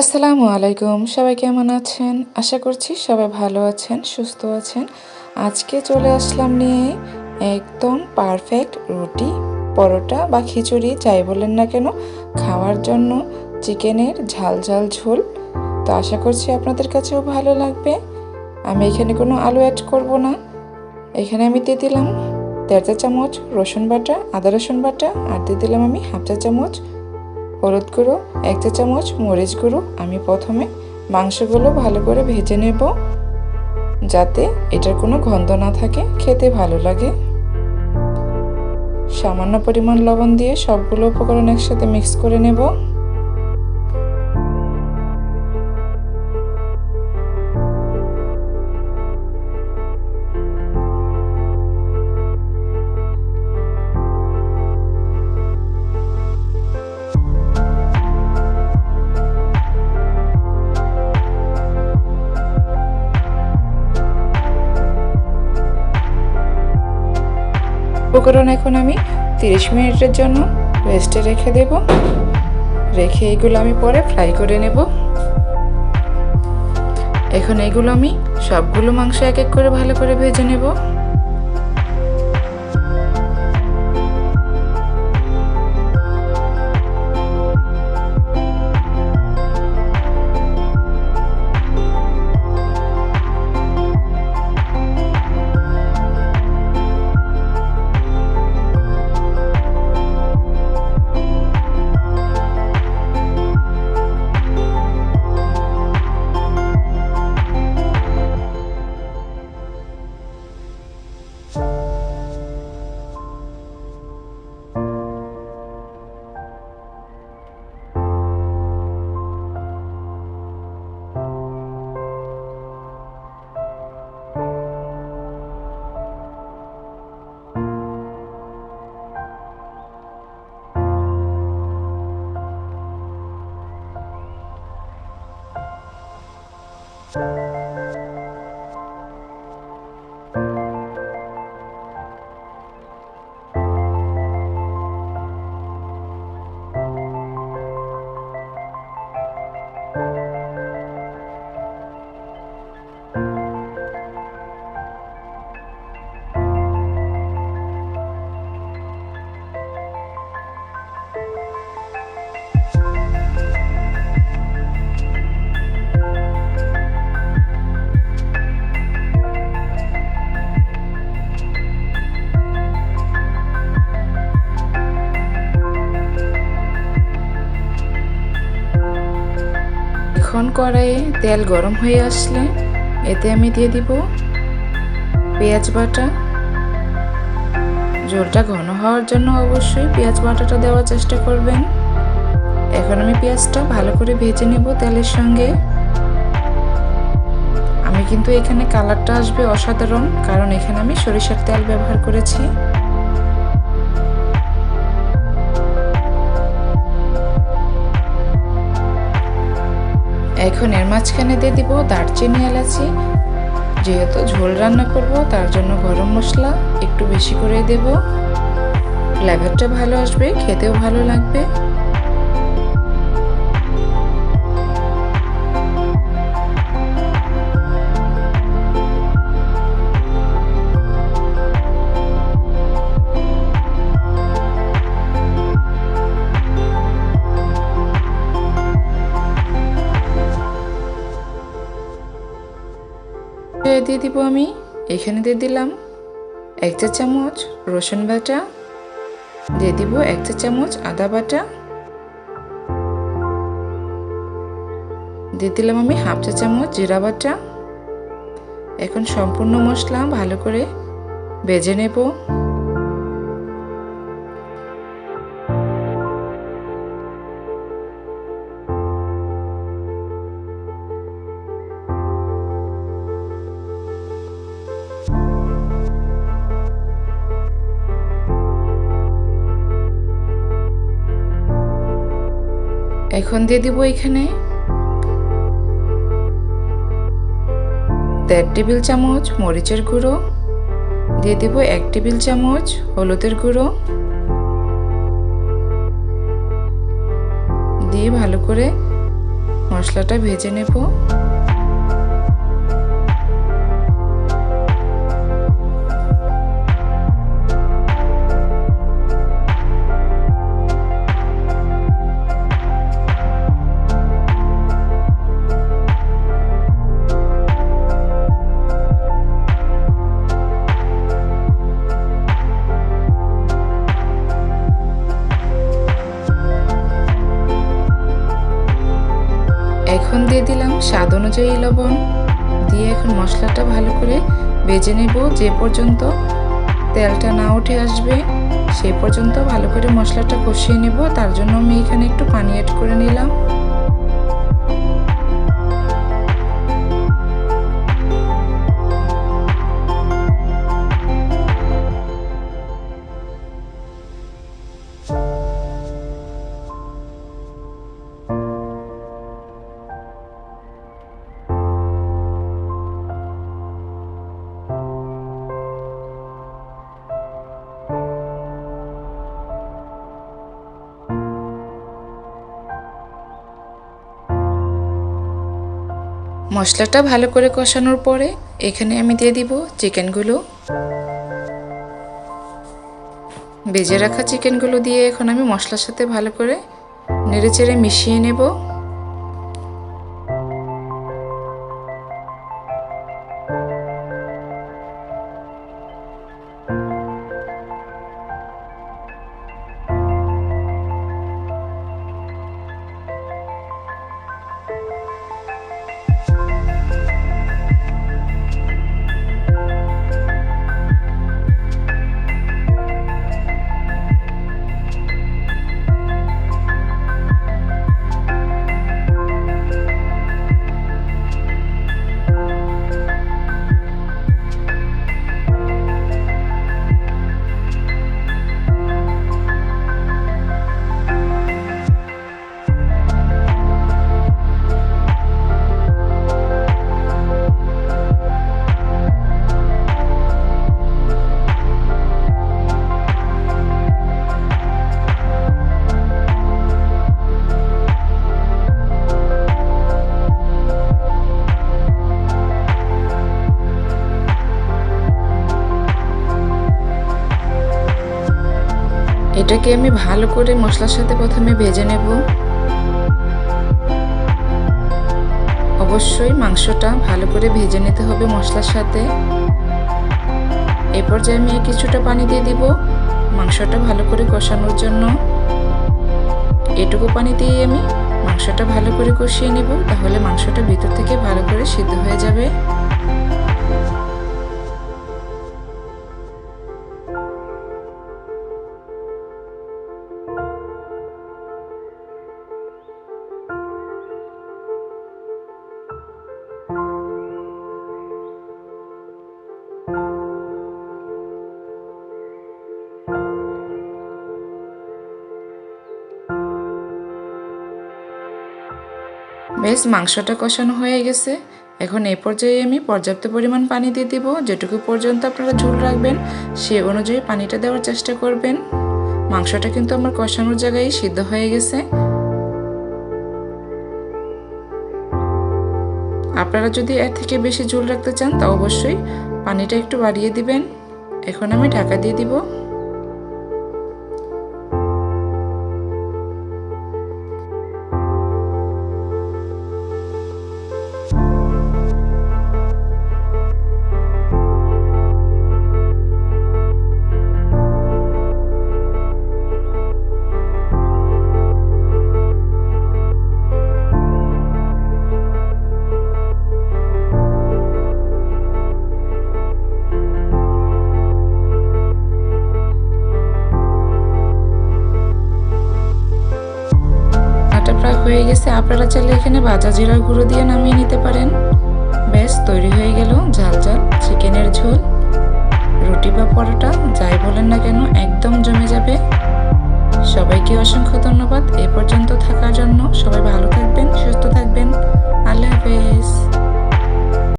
আসসালামু আলাইকুম, সবাই কেমন আছেন? আশা করছি সবাই ভালো আছেন, সুস্থ আছেন। আজকে চলে আসলাম নিয়ে একদম পারফেক্ট রুটি, পরোটা বা খিচুড়ি, যাই বলেন না কেন, খাওয়ার জন্য চিকেনের ঝাল ঝাল ঝোল। তো আশা করছি আপনাদের কাছেও ভালো লাগবে। আমি এখানে কোনো আলু অ্যাড করব না। এখানে আমি দিয়ে দিলাম দেড় চা চামচ রসুন বাটা, আদা রসুন বাটা, আর দিয়ে দিলাম আমি হাফ চা চামচ হলুদ গুঁড়ো, এক চা চামচ মরিচ গুঁড়ো। আমি প্রথমে মাংসগুলো ভালো করে ভেজে নেব, যাতে এটার কোনো গন্ধ না থাকে, খেতে ভালো লাগে। সামান্য পরিমাণ লবণ দিয়ে সবগুলো উপকরণ একসাথে মিক্স করে নেব। উপকরণ এখন আমি তিরিশ মিনিটের জন্য রেস্টে রেখে দেব। রেখে এগুলো আমি পরে ফ্রাই করে নেব। এখন এগুলো আমি সবগুলো মাংস এক এক করে ভালো করে ভেজে নেব। এখন কড়াইয়ে তেল গরম হয়ে আসলে এতে আমি দিয়ে দিব পেঁয়াজ বাটা। ঝোলটা ঘন হওয়ার জন্য অবশ্যই পেঁয়াজ বাটাটা দেওয়ার চেষ্টা করবেন। এখন আমি পেঁয়াজটা ভালো করে ভেজে নেব তেলের সঙ্গে। আমি কিন্তু এখানে কালারটা আসবে অসাধারণ, কারণ এখানে আমি সরিষার তেল ব্যবহার করেছি। এখন এর মাঝখানে দিয়ে দিব দারচিনি এলাচি। যেহেতু ঝোল রান্না করব, তার জন্য গরম মশলা একটু বেশি করে দেব। ফ্লেভারটা ভালো আসবে, খেতেও ভালো লাগবে। দিয়ে দিব আমি। এখানে দিয়ে দিলাম এক চা চামচ রসুন বাটা। দিয়ে দিব এক চা চামচ আদা বাটা। দিয়ে দিলাম আমি হাফ চা চামচ জিরা বাটা। এখন সম্পূর্ণ মশলা ভালো করে বেজে নেব। এখন দিয়ে দিব এখানে। দেড় টেবিল চামচ মরিচের গুঁড়ো। দিয়ে দিব এক টেবিল চামচ হলুদের গুঁড়ো। দিয়ে ভালো করে মশলাটা ভেজে নেব। দিলাম স্বাদ অনুযায়ী লবণ দিয়ে এখন মশলাটা ভালো করে বেজে নেব। যে পর্যন্ত তেলটা না উঠে আসবে সেই পর্যন্ত ভালো করে মশলাটা কষিয়ে নেব। তার জন্য আমি এখানে একটু পানি অ্যাড করে নিলাম। মশলাটা ভালো করে কষানোর পরে এখানে আমি দিয়ে দিব চিকেনগুলো। বেজে রাখা চিকেনগুলো দিয়ে এখন আমি মশলার সাথে ভালো করে নেড়ে চেড়ে মিশিয়ে নেব। এটাকে আমি ভালো করে মশলার সাথে প্রথমে ভেজে নেব। অবশ্যই মাংসটা ভালো করে ভেজে নিতে হবে মশলার সাথে। এরপর যে আমি কিছুটা পানি দিয়ে দিব মাংসটা ভালো করে কষানোর জন্য। এটুকু পানি দিয়ে আমি মাংসটা ভালো করে কষিয়ে নেব, তাহলে মাংসটা ভিতর থেকে ভালো করে সিদ্ধ হয়ে যাবে। বেশ মাংসটা কষানো হয়ে গেছে। এখন এই পর্যায়ে আমি পর্যাপ্ত পরিমাণ পানি দিয়ে দিব। যেটুকু পর্যন্ত আপনারা ঝোল রাখবেন, সে অনুযায়ী পানিটা দেওয়ার চেষ্টা করবেন। মাংসটা কিন্তু আমার কষানোর জায়গায় সিদ্ধ হয়ে গেছে। আপনারা যদি এর থেকে বেশি ঝোল রাখতে চান, তা অবশ্যই পানিটা একটু বাড়িয়ে দিবেন। এখন আমি ঢাকা দিয়ে দিব। আপনারা চাইলে এখানে ভাজা জিরার গুঁড়ো দিয়ে নামিয়ে নিতে পারেন। ব্যাস, তৈরি হয়ে গেল ঝাল ঝাল চিকেনের ঝোল। রুটি বা পরোটা, যাই বলেন না কেন, একদম জমে যাবে। সবাইকে অসংখ্য ধন্যবাদ। এ পর্যন্ত থাকার জন্য সবাই ভালো থাকবেন, সুস্থ থাকবেন। আল্লাহ হাফেজ।